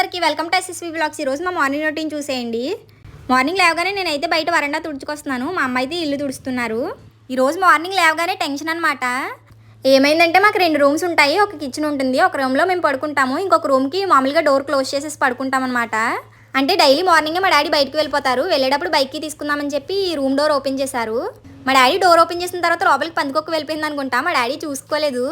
అందరికీ welcome to SSV blogs ఈరోజు మా మార్నింగ్ రొటీన్ చూసేయండి. మార్నింగ్ లేవగానే నేనైతే బయట వరండా తుడుచుకొస్తున్నాను. మా అమ్మ అయితే ఇల్లు తుడుస్తున్నారు. ఈరోజు మార్నింగ్ లేవగానే టెన్షన్ అనమాట ఏమైందంటే మాకు రెండు రూమ్స్ ఉంటాయి. ఒక కిచెన్ ఉంటుంది. ఒక రూమ్లో మేము పడుకుంటాము. ఇంకొక రూమ్కి మామూలుగా డోర్ క్లోజ్ చేసేసి పడుకుంటాం అనమాట అంటే డైలీ మార్నింగే మా డాడీ బయటకు వెళ్ళిపోతారు. వెళ్ళేటప్పుడు బైక్కి తీసుకుందామని చెప్పి ఈ రూమ్ డోర్ ఓపెన్ చేశారు. మా డాడీ డోర్ ఓపెన్ చేసిన తర్వాత లోపలికి పందుకొక్క వెళ్ళిపోయింది అనుకుంటా మా డాడీ చూసుకోలేదు.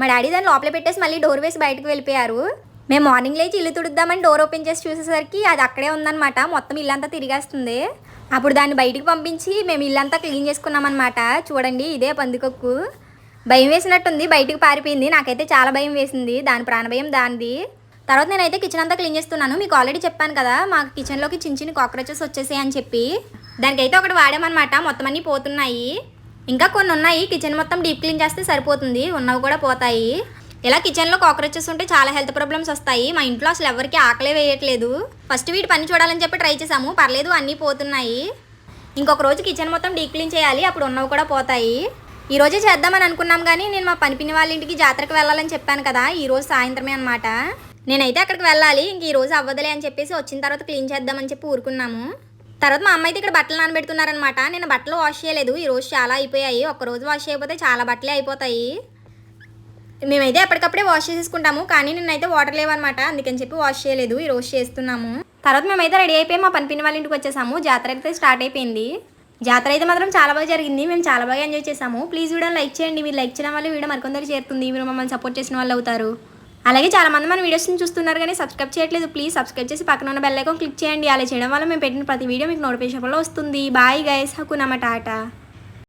మా డాడీ దాన్ని లోపల పెట్టేసి మళ్ళీ డోర్ వేసి బయటకు వెళ్ళిపోయారు. మేము మార్నింగ్ లేచి ఇల్లు తుడుద్దామని డోర్ ఓపెన్ చేసి చూసేసరికి అది అక్కడే ఉందన్నమాట. మొత్తం ఇల్లంతా తిరిగేస్తుంది. అప్పుడు దాన్ని బయటికి పంపించి మేము ఇల్లంతా క్లీన్ చేసుకున్నామన్నమాట. చూడండి ఇదే పందికొక్కు. భయం వేసినట్టుంది బయటికి పారిపోయింది. నాకైతే చాలా భయం వేసింది. దాని ప్రాణభయం దానిది. తర్వాత నేనైతే కిచెన్ అంతా క్లీన్ చేస్తున్నాను. మీకు ఆల్రెడీ చెప్పాను కదా మా కిచెన్లోకి చిన్న చిన్న కాక్రోచెస్ వచ్చేసాయి అని చెప్పి. దానికైతే ఒకటి వాడామన్నమాట. మొత్తం అన్నీ పోతున్నాయి. ఇంకా కొన్ని ఉన్నాయి. కిచెన్ మొత్తం డీప్ క్లీన్ చేస్తే సరిపోతుంది. ఉన్నవి కూడా పోతాయి. ఇలా కిచెన్లో కాక్రోచెస్ ఉంటే చాలా హెల్త్ ప్రాబ్లమ్స్ వస్తాయి. మా ఇంట్లో అసలు ఎవరికి ఆకలే వేయట్లేదు. ఫస్ట్ వీటి పని చూడాలని చెప్పి ట్రై చేసాము పర్లేదు అన్నీ పోతున్నాయి. ఇంకొక రోజు కిచెన్ మొత్తం డీప్ క్లీన్ చేయాలి. అప్పుడు ఉన్నవి కూడా పోతాయి. ఈ రోజే చేద్దామని అనుకున్నాం కానీ నేను మా పనిపిని వాళ్ళ ఇంటికి జాతరకు వెళ్ళాలని చెప్పాను కదా. ఈ రోజు సాయంత్రమే అనమాట నేనైతే అక్కడికి వెళ్ళాలి. ఇంక ఈ రోజు అవ్వదులే అని చెప్పేసి వచ్చిన తర్వాత క్లీన్ చేద్దామని చెప్పి ఊరుకున్నాము. తర్వాత మా అమ్మ అయితే ఇక్కడ బట్టలు నానబెడుతున్నారనమాట నేను బట్టలు వాష్ చేయలేదు. ఈ రోజు చాలా అయిపోయాయి. ఒక రోజు వాష్ చేయకపోతే చాలా బట్టలే అయిపోతాయి. మేమైతే ఎప్పటికప్పుడే వాష్ చేసేసుకుంటాము కానీ నేనైతే వాటర్ లేవన్నమాట అందుకని చెప్పి వాష్ చేయలేదు ఈ రోజు చేస్తున్నాము. తర్వాత మేమైతే రెడీ అయిపోయి మా పనిపిన వాళ్ళ ఇంటికి వచ్చేసాము జాతర అయితే స్టార్ట్ అయిపోయింది. జాతర అయితే మాత్రం చాలా బాగా జరిగింది మేము చాలా బాగా ఎంజాయ్ చేసాము. ప్లీజ్ వీడియో లైక్ చేయండి మీరు లైక్ చేయడం వల్ల వీడియో మరికొందరు చేరుతుంది మీరు మమ్మల్ని సపోర్ట్ చేసిన వాళ్ళు అవుతారు. అలాగే చాలామంది మన వీడియోస్ని చూస్తున్నారు కానీ సబ్స్క్రైబ్ చేయట్లేదు ప్లీజ్ సబ్స్క్రైబ్ చేసి పక్కన ఉన్న బెల్ ఐకాన్ క్లిక్ చేయండి. అలా చేయడం వల్ల మేము పెట్టిన ప్రతి వీడియో మీకు నోటిఫికేషన్లో వస్తుంది. బాయ్ గైస్ హకునమ్మ టాటా.